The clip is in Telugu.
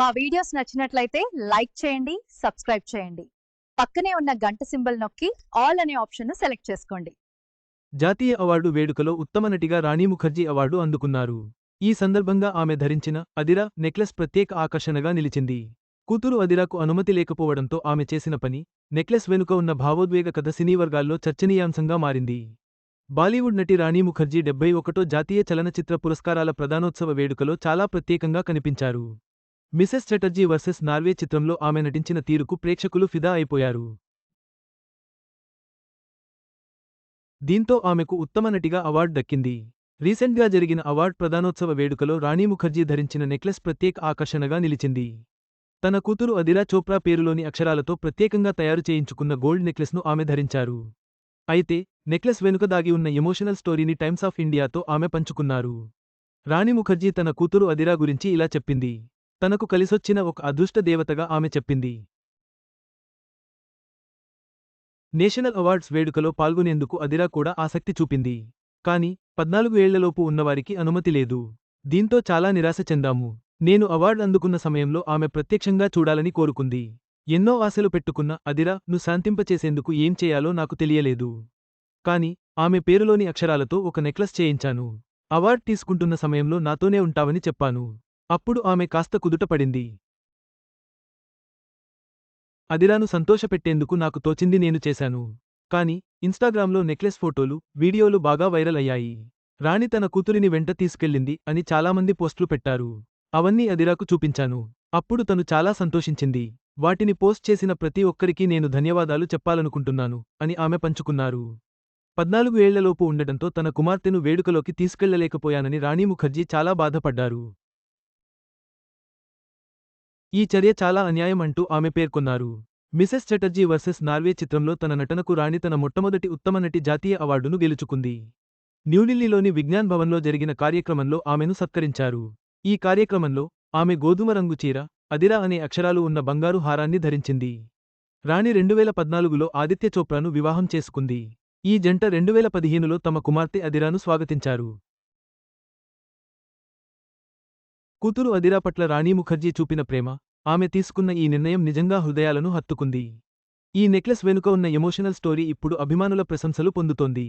మా వీడియోస్ నచ్చినట్లయితే లైక్ చేయండి సబ్స్క్రైబ్ చేయండి. పక్కనే ఉన్న గంట సింబల్ నొక్కి ఆల్ అనే ఆప్షన్ను సెలెక్ట్ చేసుకోండి. జాతీయ అవార్డు వేడుకలో ఉత్తమ నటిగా రాణి ముఖర్జీ అవార్డు అందుకున్నారు. ఈ సందర్భంగా ఆమె ధరించిన అదిరా నెక్లెస్ ప్రత్యేక ఆకర్షణగా నిలిచింది. కూతురు అదిరాకు అనుమతి లేకపోవడంతో ఆమె చేసిన పని నెక్లెస్ వెనుక ఉన్న భావోద్వేగ కథ సినీ వర్గాల్లో చర్చనీయాంశంగా మారింది. బాలీవుడ్ నటి రాణి ముఖర్జీ డెబ్బై ఒకటో జాతీయ చలనచిత్ర పురస్కారాల ప్రధానోత్సవ వేడుకలో చాలా ప్రత్యేకంగా కనిపించారు. మిసెస్ చటర్జీ వర్సెస్ నార్వే చిత్రంలో ఆమె నటించిన తీరుకు ప్రేక్షకులు ఫిదా అయిపోయారు. దీంతో ఆమెకు ఉత్తమ నటిగా అవార్డు దక్కింది. రీసెంట్గా జరిగిన అవార్డ్ ప్రధానోత్సవ వేడుకలో రాణి ముఖర్జీ ధరించిన నెక్లెస్ ప్రత్యేక ఆకర్షణగా నిలిచింది. తన కూతురు అదిరా చోప్రా పేరులోని అక్షరాలతో ప్రత్యేకంగా తయారు చేయించుకున్న గోల్డ్ నెక్లెస్ను ఆమె ధరించారు. అయితే నెక్లెస్ వెనుక దాగి ఉన్న ఎమోషనల్ స్టోరీని టైమ్స్ ఆఫ్ ఇండియాతో ఆమె పంచుకున్నారు. రాణి ముఖర్జీ తన కూతురు అదిరా గురించి ఇలా చెప్పింది. తనకు కలిసొచ్చిన ఒక అదృష్ట దేవతగా ఆమె చెప్పింది. నేషనల్ అవార్డ్స్ వేడుకలో పాల్గొనేందుకు అదిరా కూడా ఆసక్తి చూపింది. కాని పద్నాలుగు ఏళ్ళలోపు ఉన్నవారికి అనుమతి లేదు. దీంతో చాలా నిరాశ చెందాము. నేను అవార్డు అందుకున్న సమయంలో ఆమె ప్రత్యక్షంగా చూడాలని కోరుకుంది. ఎన్నో ఆశలు పెట్టుకున్న అదిరా ను శాంతింపచేసేందుకు ఏం చేయాలో నాకు తెలియలేదు. కాని ఆమె పేరులోని అక్షరాలతో ఒక నెక్లెస్ చేయించాను. అవార్డ్ తీసుకుంటున్న సమయంలో నాతోనే ఉంటావని చెప్పాను. అప్పుడు ఆమె కాస్త కుదుటపడింది. అదిలాను అదిరాను సంతోషపెట్టేందుకు నాకు తోచింది నేను చేశాను. కాని ఇన్స్టాగ్రామ్లో నెక్లెస్ ఫోటోలు వీడియోలు బాగా వైరల్ అయ్యాయి. రాణి తన కూతురిని వెంట తీసుకెళ్ళింది అని చాలామంది పోస్టులు పెట్టారు. అవన్నీ అదిరాకు చూపించాను. అప్పుడు తను చాలా సంతోషించింది. వాటిని పోస్ట్ చేసిన ప్రతి ఒక్కరికీ నేను ధన్యవాదాలు చెప్పాలనుకుంటున్నాను అని ఆమె పంచుకున్నారు. పద్నాలుగు ఏళ్ళలోపు ఉండటంతో తన కుమార్తెను వేడుకలోకి తీసుకెళ్ళలేకపోయానని రాణి ముఖర్జీ చాలా బాధపడ్డారు. ఈ చర్య చాలా అన్యాయం అంటూ ఆమె పేర్కొన్నారు. మిసెస్ చటర్జీ వర్సెస్ నార్వే చిత్రంలో తన నటనకు రాణి తన మొట్టమొదటి ఉత్తమ నటి జాతీయ అవార్డును గెలుచుకుంది. న్యూఢిల్లీలోని విజ్ఞాన్ భవన్లో జరిగిన కార్యక్రమంలో ఆమెను సత్కరించారు. ఈ కార్యక్రమంలో ఆమె గోధుమ రంగు చీర అదిరా అనే అక్షరాలు ఉన్న బంగారు హారాన్ని ధరించింది. రాణి రెండువేల పద్నాలుగులో ఆదిత్య చోప్రాను వివాహం చేసుకుంది. ఈ జంట రెండువేల పదిహేనులో తమ కుమార్తె అదిరాను స్వాగతించారు. కూతురు అదిరా పట్ల రాణి ముఖర్జీ చూపిన ప్రేమ ఆమె తీసుకున్న ఈ నిర్ణయం నిజంగా హృదయాలను హత్తుకుంది. ఈ నెక్లెస్ వెనుక ఉన్న ఎమోషనల్ స్టోరీ ఇప్పుడు అభిమానుల ప్రశంసలు పొందుతోంది.